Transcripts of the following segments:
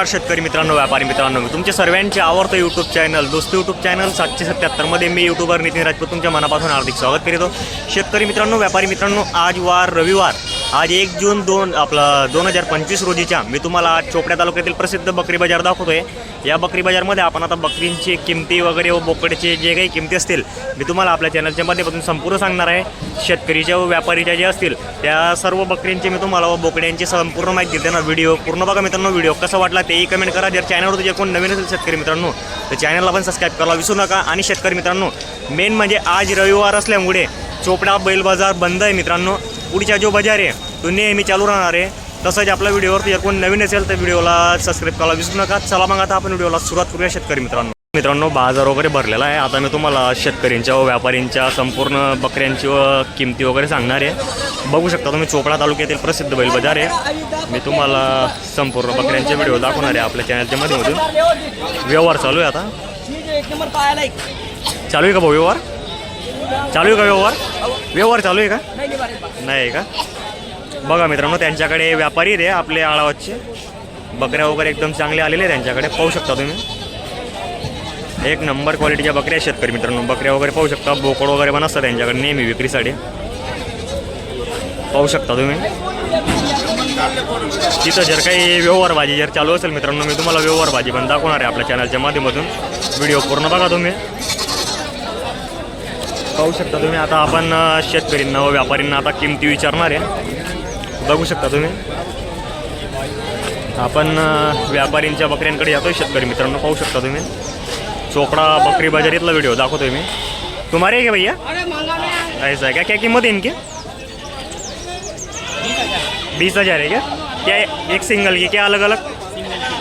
नमस्कार शेतकरी मित्रांनो व्यापारी मित्रांनो तुमचे सर्वांचे आवडतं यूट्यूब चॅनल दोस्त यूट्यूब चॅनल सातशे सत्याहत्तरमध्ये मी यूट्यूबर नितीन राजपूत तुमच्या मनापासून हार्दिक स्वागत करीतो शेतकरी मित्रांनो व्यापारी मित्रांनो आज वार रविवार. आज एक जून दोन आपलं दोन हजार पंचवीस रोजीच्या मी तुम्हाला आज चोपड्या तालुक्यातील प्रसिद्ध बकरी बाजार दाखवतोय. या बकरी बाजारमध्ये आपण आता बकरींची किमती वगैरे व बोकडचे जे काही किमती असतील मी तुम्हाला आपल्या चॅनलच्या माध्यमातून संपूर्ण सांगणार आहे. शेतकरीच्या व व्यापारीच्या जे असतील त्या सर्व बकरींची मी तुम्हाला व बोकड्यांची संपूर्ण माहिती देते ना. व्हिडिओ पूर्ण बघा मित्रांनो. व्हिडिओ कसा वाटला तेही कमेंट करा. जर चॅनलवर तुझे कोण नवीन असेल शेतकरी मित्रांनो तर चॅनलला पण सबस्क्राईब करायला विसरू नका. आणि शेतकरी मित्रांनो मेन म्हणजे आज रविवार असल्यामुळे चोपडा बैल बाजार बंद आहे मित्रांनो. पुढचा जो बाजार आहे तो नेहमी चालू राहणार आहे. तसंच आपल्या व्हिडिओवर जर कोण नवीन असेल तर व्हिडिओला सबस्क्राईब करायला विसरू नका. चला मग आता आपण व्हिडिओला सुरुवात करूया शेतकरी मित्रांनो. मित्रांनो बाजार वगैरे भरलेला आहे. आता मी तुम्हाला शेतकऱ्यांच्या व व्यापाऱ्यांच्या संपूर्ण बकऱ्यांची व किमती वगैरे सांगणार आहे. बघू शकता तुम्ही चोपडा तालुक्यातील प्रसिद्ध बैल बाजार आहे. मी तुम्हाला संपूर्ण बकऱ्यांचे व्हिडिओ दाखवणार आहे आपल्या चॅनलच्या मधून. व्यवहार चालू आहे आता. चालू आहे का भाऊ व्यवहार? चालू आहे का व्यवहार? व्यवहार चालू आहे का? नाही का? बघा मित्रांनो त्यांच्याकडे व्यापारी आहे आपले आळावतचे बकऱ्या वगैरे एकदम चांगले आलेले आहे त्यांच्याकडे. पाहू शकता तुम्ही. एक नंबर क्वालिटीच्या बकऱ्या शेतकरी मित्रांनो. बकऱ्या वगैरे पाहू शकता. बोकड वगैरे पण असतात त्यांच्याकडे नेहमी विक्रीसाठी. पाहू शकता तुम्ही. तिथं जर काही व्यवहार भाजी जर चालू असेल मित्रांनो मी तुम्हाला व्यवहार भाजी पण दाखवणार आहे आपल्या चॅनलच्या माध्यमातून. व्हिडिओ पूर्ण बघा तुम्ही. पाहू शकता तुम्ही. आता आपण शेतकरींना व व्यापारींना आता किमती विचारणार आहे. बघू शकता तुम्ही. आपण व्यापारींच्या बकऱ्यांकडे जातोय शेतकरी मित्रांनो. पाहू शकता तुम्ही. चोपडा बकरी बाजारीतला व्हिडिओ दाखवतोय मी. तुम्हारे क्या भैया? ऐसा है क्या क्या कीमत है इनकी? बीस हजार आहे क्या क्या एक सिंगल की क्या अलग अलग?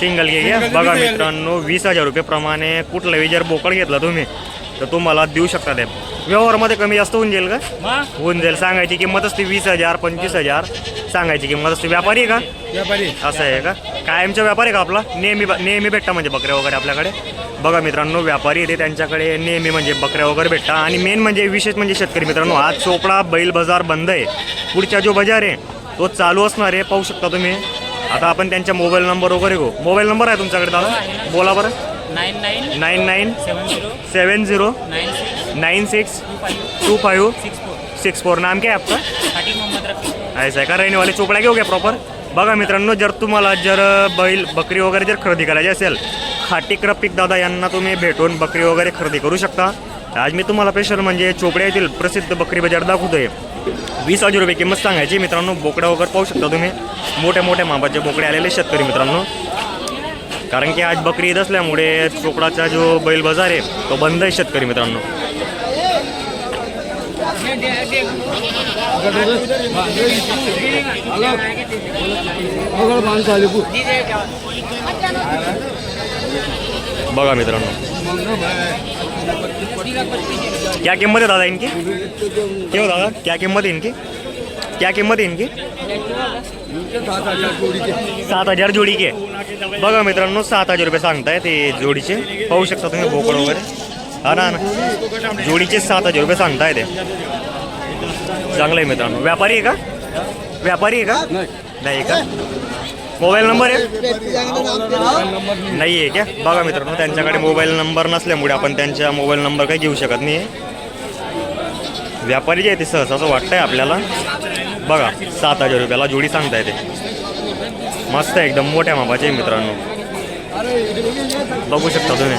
सिंगल की क्या? बघा मित्रांनो वीस हजार रुपये प्रमाणे कुठलाही जर बोकड घेतला तुम्ही तर तुम्हाला देऊ शकता ते. व्यवहारमध्ये कमी जास्त होऊन जाईल का? होऊन जाईल. सांगायची किंमत असते वीस हजार पंचवीस हजार. सांगायची किंमत असते व्यापारी आहे का? व्यापारी. असं आहे का? कायमचा व्यापारी आहे का आपला? नेहमी नेहमी भेटता म्हणजे बकऱ्या वगैरे आपल्याकडे? बघा मित्रांनो व्यापारी येते त्यांच्याकडे. नेहमी म्हणजे बकऱ्या वगैरे भेटता. आणि मेन म्हणजे विशेष म्हणजे शेतकरी मित्रांनो आज चोपडा बैल बाजार बंद आहे. पुढचा जो बाजार आहे तो चालू असणार आहे. पाहू शकता तुम्ही. आता आपण त्यांच्या मोबाईल नंबर वगैरे घेऊ. मोबाईल नंबर आहे तुमच्याकडे दादा? बोला बरं. Nine nine nine nine seven zero seven zero nine six nine six two five two six four six four नाम काय आपका खाटी मोहम्मद रफी. ऐसा आहे. का रहनेवाले चोपडा घेऊ घ्या प्रॉपर बघा मित्रांनो जर तुम्हाला जर बैल बकरी वगैरे जर खरेदी करायची असेल खाटिक रपिक दादा यांना तुम्ही भेटून बकरी वगैरे खरेदी करू शकता. आज मी तुम्हाला स्पेशल म्हणजे चोपड्या येथील प्रसिद्ध बकरी बाजार दाखवतोय. वीस हजार रुपये किंमत सांगायची. मित्रांनो बोकड्या वगैरे पाहू शकता तुम्ही. मोठ्या मोठ्या मापाचे बोकडे आलेले शेतकरी मित्रांनो. कारण की आज बकरी ईद असल्यामुळे चोपडाचा जो बैल बाजार आहे तो बंद आहे शेतकरी मित्रांनो. बघा मित्रांनो. क्या किंमत आहे दादा इनकी? क्यों दादा क्या किंमत आहे इनकी? क्या किंमत आहे इनकी? सात हजार जोडी के बघा मित्रांनो सात हजार रुपये सांगताय ते जोडीचे. पाहू शकता तुम्ही बोकड वगैरे. हा ना हा ना. जोडीचे सात हजार रुपये सांगताय ते. चांगलं आहे मित्रांनो. व्यापारी आहे का? व्यापारी आहे का? नाही का? मोबाईल नंबर आहे? नाही आहे क्या? बघा मित्रांनो त्यांच्याकडे मोबाईल नंबर नसल्यामुळे आपण त्यांच्या मोबाईल नंबर काही घेऊ शकत नाही व्यापारी जे आहे ते सहज असं वाटतंय आपल्याला. बघा सात हजार रुपयाला जोडी सांगता येते मस्त आहे एकदम मोठ्या मापाचे मित्रांनो. बघू शकता तुम्ही.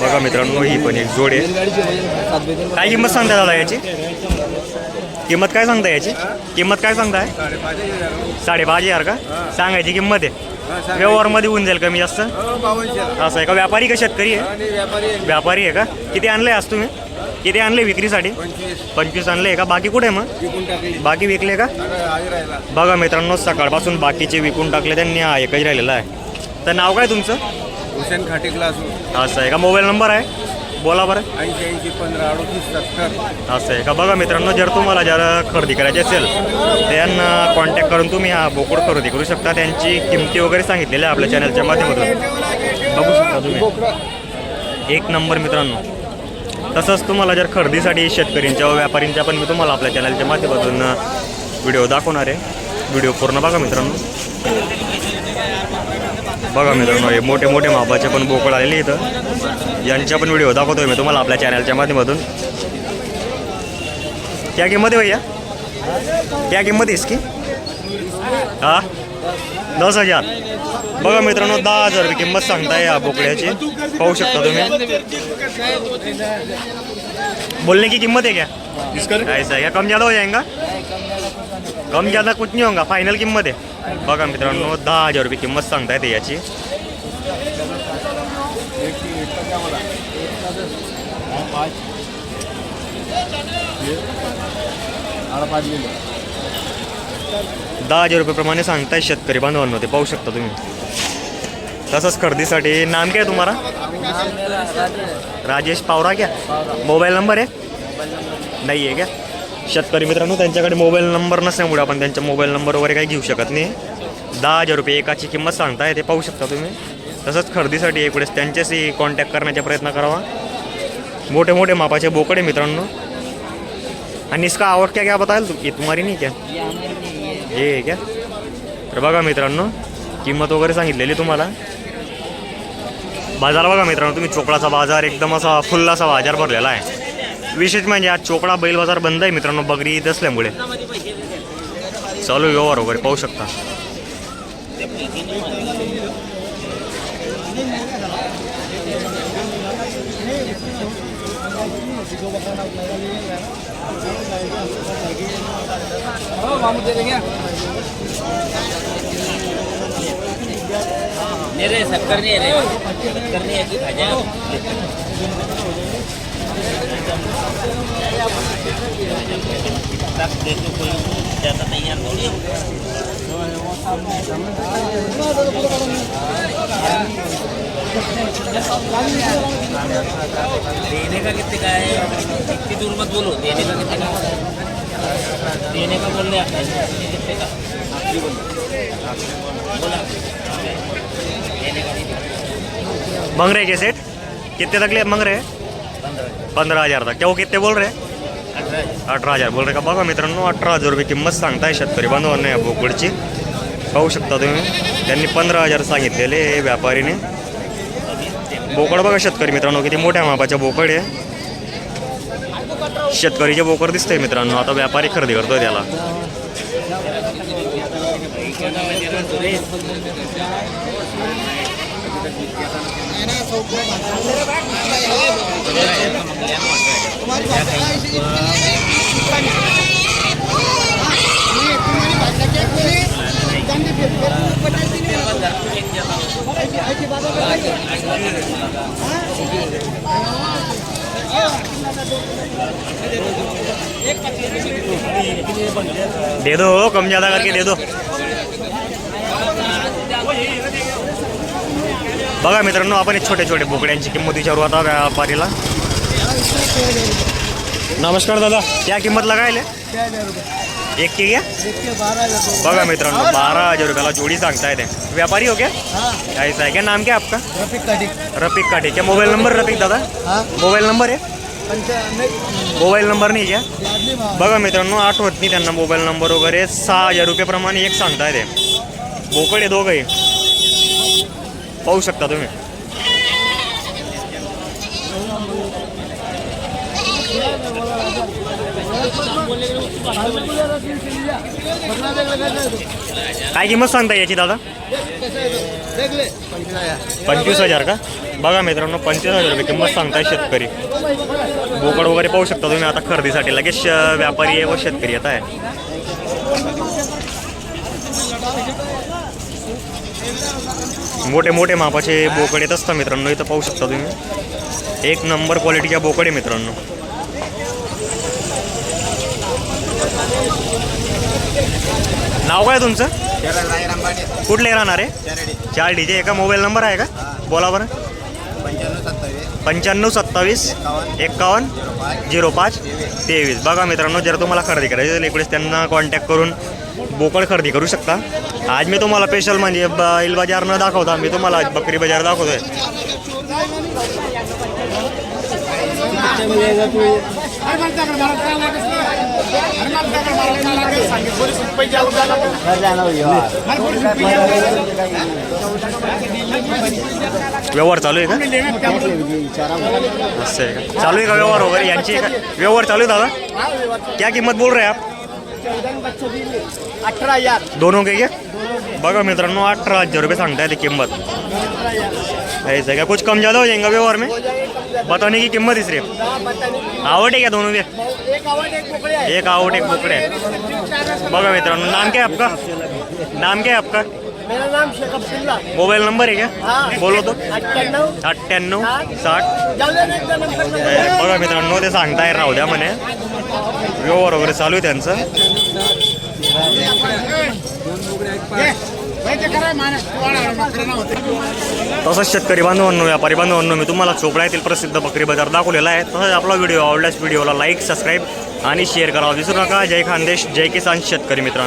बघा मित्रांनो ही पण एक जोड आहे. काय किंमत सांगता दादा याची? किंमत काय सांगता याची? किंमत काय सांगताय? साडेपाच हजार का? सांगायची किंमत आहे. व्यवहारमध्ये होऊन जाईल कमी जास्त? असं आहे का? व्यापारी का शेतकरी आहे? व्यापारी आहे. का? किती आणले आज तुम्ही? किती आणले विक्रीसाठी? पंचवीस. आणले का? बाकी कुठे आहे मग? बाकी विकले का? बघा मित्रांनो सकाळपासून बाकीचे विकून टाकले त्यांनी हा एकच राहिलेला आहे. तर नाव काय तुमचं? हुसेन खाटे क्लास असं आहे का? मोबाईल नंबर आहे? बोला बरं. ऐंशी ऐंशी पंधरा अडतीस सत्तर. असं आहे का? बघा मित्रांनो जर तुम्हाला जर खरेदी करायची असेल तर यांना कॉन्टॅक्ट करून तुम्ही हा बोकड खरेदी करू शकता. त्यांची किमती वगैरे सांगितलेल्या आहे आपल्या चॅनलच्या माध्यमातून. बघू शकता तुम्ही. एक नंबर मित्रांनो. तसंच तुम्हाला जर खरेदीसाठी शेतकऱ्यांच्या व व्यापाऱ्यांच्या पण मी तुम्हाला आपल्या चॅनलच्या माध्यमातून व्हिडिओ दाखवणार आहे. व्हिडिओ पूर्ण बघा मित्रांनो. बघा मित्रांनो हे मोठे मोठे मापाचे पण बोकड आलेले इथं. यांच्या पण व्हिडिओ दाखवतोय मी तुम्हाला आपल्या चॅनलच्या माध्यमातून. क्या किंमत आहे भैया? क्या किंमत आहे इसकी हा? दस हजार. बघा मित्रांनो दहा हजार रुपये किंमत सांगताय या बोकड्याची. पाहू शकता तुम्ही. बोलने की कीमत है क्या? ऐसा क्या? कम ज़्यादा हो जाएगा कम ज़्यादा कुछ नहीं होगा. फायनल किंमत आहे. बघा मित्रांनो दहा हजार रुपये किंमत सांगतायत याची. दहा हजार रुपयेप्रमाणे सांगताय शेतकरी बांधवांनो ते पाहू शकता तुम्ही. तसंच खरेदीसाठी नाम काय आहे तुम्हाला? राजेश पावरा क्या मोबाईल नंबर आहे? नाही आहे क्या शेतकरी मित्रांनो त्यांच्याकडे मोबाईल नंबर नसल्यामुळे आपण त्यांच्या मोबाईल नंबर वगैरे काही घेऊ शकत नाही. दहा हजार रुपये एकाची किंमत सांगताय ते पाहू शकता तुम्ही. तसंच खरेदीसाठी एकवेळेस त्यांच्याशी कॉन्टॅक्ट करण्याचा प्रयत्न करावा. मोठे मोठे मापाचे बोकडे मित्रांनो. आणि इसका आवड क्या क्या बताल तू? ये तुम्हारी नाही क्या? आहे क्या? तर बघा मित्रांनो किंमत वगैरे सांगितलेली तुम्हाला. बाजार बघा मित्रांनो तुम्ही चोपडाचा बाजार एकदम असा फुल असा बाजार भरलेला आहे. विशेष म्हणजे आज चोपडा बैल बाजार बंद आहे मित्रांनो बगरी ईद असल्यामुळे. चालू व्यवहार वगैरे पाहू शकता. नहीं ज़्यादा तैयार देने का कितने का है इतनी दूर मत बोलो? देने का कितने का देने का बोल. रहे कितने का बोला देने का नहीं मंग रहे क्या कितने तक ले मंग रहे पंधरा हजार तक. क्या किती बोल रहे अठरा हजार बोल रहे का? बघा मित्रांनो अठरा हजार रुपये किंमत सांगताय शेतकरी बांधवांना या बोकडची. पाहू शकता तुम्ही. त्यांनी पंधरा हजार सांगितलेले व्यापारीने. बोकड बघा शेतकरी मित्रांनो किती मोठ्या मापाच्या बोकड आहे. शेतकरीचे बोकड दिसतंय मित्रांनो. आता व्यापारी खरेदी करतोय त्याला. दे दो कम ज़्यादा करके दे दो बघा मित्रांनो आपण एक छोटे छोटे बोकड्यांची किंमत विचारू आता व्यापारीला नमस्कार दादा. क्या किंमत लगायले एक की क्या बघा मित्रांनो बारह हजार रुपयाला जोडी सांगताय ते. व्यापारी हो क्या? ऐसा है क्या नाम क्या आपका? रफिक काटी. रफिक काटे. क्या मोबाईल नंबर रफिक दादा? हा. मोबाईल नंबर आहे मोबाईल नंबर नाही मा बघा मित्रांनो आठवत नाही त्यांना मोबाईल नंबर वगैरे. सहा हजार रुपयेप्रमाणे एक सांगताय ते. बोकड आहे दोघंही. पाहू शकता तुम्ही. काय किंमत सांगता याची दादा? पंचवीस हजार का? बघा मित्रांनो पंचवीस हजार रुपये किंमत सांगताय शेतकरी. बोकड वगैरे पाहू शकता तुम्ही आता खरेदीसाठी. लगेच व्यापारी आहे व शेतकरी येत आहे. मोठे मोठे मापाचे बोकड येत असतात मित्रांनो इथं पाहू शकता तुम्ही. एक नंबर क्वालिटीच्या बोकड आहे मित्रांनो. नाव काय तुमचं? कुठले राहणार? आहे चार डी जे एका मोबाईल नंबर आहे का? बोला बरं. पंच्याण्णव सत्तावीस एक्कावन्न झिरो पाच तेवीस. बघा मित्रांनो जर तुम्हाला खरेदी करायची तर इकडेच त्यांना कॉन्टॅक्ट करून बोकड खरेदी करू शकता. आज मी तुम्हाला स्पेशल म्हणजे बैल बाजार न दाखवता. मी तुम्हाला आज बकरी बाजार दाखवतोय. व्यवहार चालू आहे का? असं आहे का? चालू आहे का व्यवहार वगैरे? यांची का व्यवहार चालू आहे दादा? क्या किंमत बोल रहे आप? अठरा हजार। दोनों के क्या? बघा मित्रांनो अठरा हजार रुपये सांगताय ते किंमत. ऐसा क्या कुछ कम ज़्यादा हो जाएगा व्यवहार में? बताने की कीमत इस सिर्फ आवट है क्या दोनों के? एक आवट एक बोकडे आहे बघा मित्रांनो नाम क्या है आपका? नाम क्या है आपका? मेरा नाम शेख अब्दुल्ला मोबाईल नंबर आहे क्या? हाँ। बोलो तो। अठ्ठ्याण्णव अठ्ठ्याण्णव साठ। बघा मित्रांनो ते सांगताय राहू द्या म्हणे. व्यवहार वगैरे चालू आहे त्यांचं. तसंच शेतकरी बांधवांनो व्यापारी बांधवांनो मी तुम्हाला चोपडा येथील प्रसिद्ध बकरी बाजार दाखवलेला आहे. तसंच आपला व्हिडिओ आवडल्यास व्हिडिओला लाईक सबस्क्राईब आणि शेअर करावा विसरू नका. जय खानदेश जय किसान शेतकरी मित्रांनो.